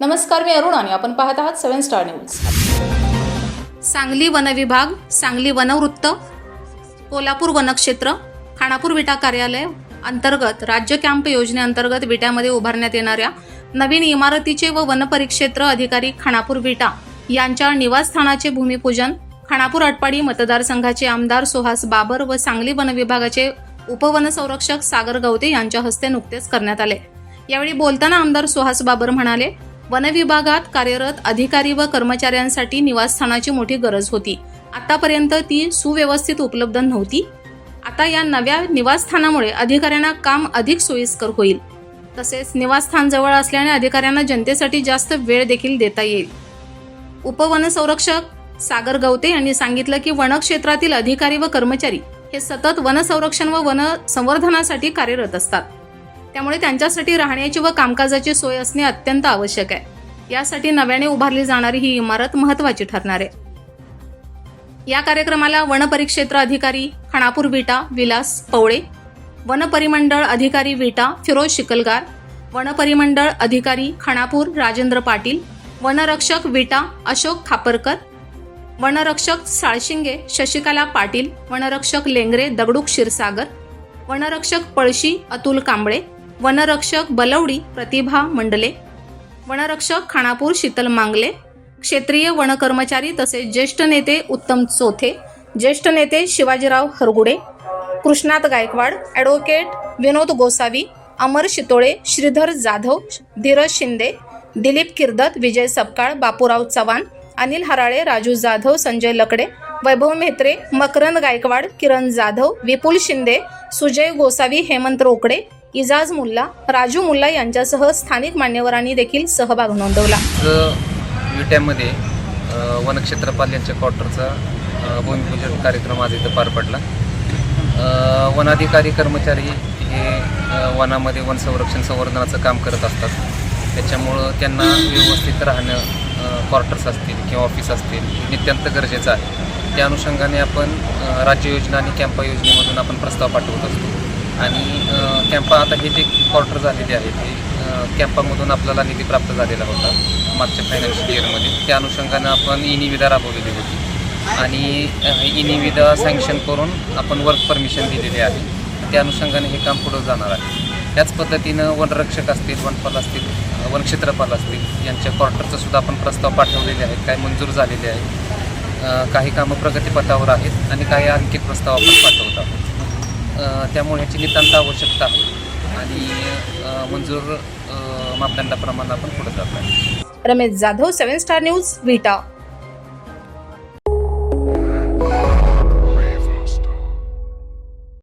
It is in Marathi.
नमस्कार मी अरुण आणि आपण पाहत आहात सेव्हन स्टार न्यूज. सांगली वनविभाग सांगली वनवृत्त कोल्हापूर वनक्षेत्र खानापूर विटा कार्यालय अंतर्गत राज्य कॅम्प योजनेअंतर्गत विट्यामध्ये उभारण्यात येणाऱ्या नवीन इमारतीचे व वनपरिक्षेत्र अधिकारी खानापूर विटा यांच्या निवासस्थानाचे भूमिपूजन खानापूर आटपाडी मतदारसंघाचे आमदार सुहास बाबर व सांगली वनविभागाचे उपवनसंरक्षक सागर गवते यांच्या हस्ते नुकतेच करण्यात आले. यावेळी बोलताना आमदार सुहास बाबर म्हणाले वनविभागात कार्यरत अधिकारी व कर्मचाऱ्यांसाठी निवासस्थानाची मोठी गरज होती. आतापर्यंत ती सुव्यवस्थित उपलब्ध नव्हती. आता या नव्या निवासस्थानामुळे अधिकाऱ्यांना काम अधिक सोयीस्कर होईल. तसेच निवासस्थान जवळ असल्याने अधिकाऱ्यांना जनतेसाठी जास्त वेळ देखील देता येईल. उपवनसंरक्षक सागर गवते यांनी सांगितलं की वनक्षेत्रातील अधिकारी व कर्मचारी हे सतत वनसंरक्षण व वन संवर्धनासाठी कार्यरत असतात. त्यामुळे त्यांच्यासाठी राहण्याची व कामकाजाची सोय असणे अत्यंत आवश्यक आहे. यासाठी नव्याने उभारली जाणारी ही इमारत महत्वाची ठरणार आहे. या कार्यक्रमाला वनपरिक्षेत्र अधिकारी खानापूर विटा विलास पवळे वनपरिमंडळ अधिकारी विटा फिरोज शिकलगार वनपरिमंडळ अधिकारी खानापूर राजेंद्र पाटील वनरक्षक विटा अशोक खापरकर वनरक्षक साळशिंगे शशिकला पाटील वनरक्षक लेंगरे दगडूक क्षीरसागर वनरक्षक पळशी अतुल कांबळे वनरक्षक बलवडी प्रतिभा मंडले वनरक्षक खानापूर शीतल मांगले क्षेत्रीय वनकर्मचारी तसेच ज्येष्ठ नेते उत्तम चोथे ज्येष्ठ नेते शिवाजीराव हरगुडे कृष्णात गायकवाड ॲडव्होकेट विनोद गोसावी अमर शितोळे श्रीधर जाधव धीरज शिंदे दिलीप किर्दत विजय सपकाळ बापूराव चव्हाण अनिल हराळे राजू जाधव संजय लकडे वैभव मेत्रे मकरंद गायकवाड किरण जाधव विपुल शिंदे सुजय गोसावी हेमंत रोकडे इजाज मुल्ला राजू मुल्ला यांच्यासह स्थानिक मान्यवरांनी देखील सहभाग नोंदवला. ज विट्यामध्ये वनक्षेत्रपाल यांच्या क्वार्टरचा भूमिपूजन कार्यक्रम आज इथं पार पडला. वनाधिकारी कर्मचारी हे वनामध्ये वन संरक्षण संवर्धनाचं काम करत असतात. त्याच्यामुळं त्यांना व्यवस्थित राहणं क्वार्टर्स असतील किंवा ऑफिस असतील हे नित्यंत गरजेचं आहे. त्या अनुषंगाने आपण राज्य योजना आणि कॅम्पा योजनेमधून आपण प्रस्ताव पाठवत असतो. आणि कॅम्पा आता हे जे क्वार्टर झालेले आहेत ते कॅम्पामधून आपल्याला निधी प्राप्त झालेला होता मागच्या फायनान्शियल इयरमध्ये त्या अनुषंगानं आपण ई निविदा राबवलेली होती. आणि ई निविदा सँक्शन करून आपण वर्क परमिशन दिलेली आहे. त्या अनुषंगाने हे काम पुढं जाणार आहे. त्याच पद्धतीनं वनरक्षक असतील वनपाल असतील वनक्षेत्रपाल असतील यांच्या क्वार्टरचं सुद्धा आपण प्रस्ताव पाठवलेले आहेत. काही मंजूर झालेले आहेत काही कामं प्रगतीपथावर आहेत आणि काही आणखी प्रस्ताव आपण पाठवत आहोत. त्यामुळे ह्याची नितांत आवश्यकता आहे. आणि मंजूर मापदंडाप्रमाणे आपण पुढे जात आहे. Ramesh Jadhav seven star news Vita.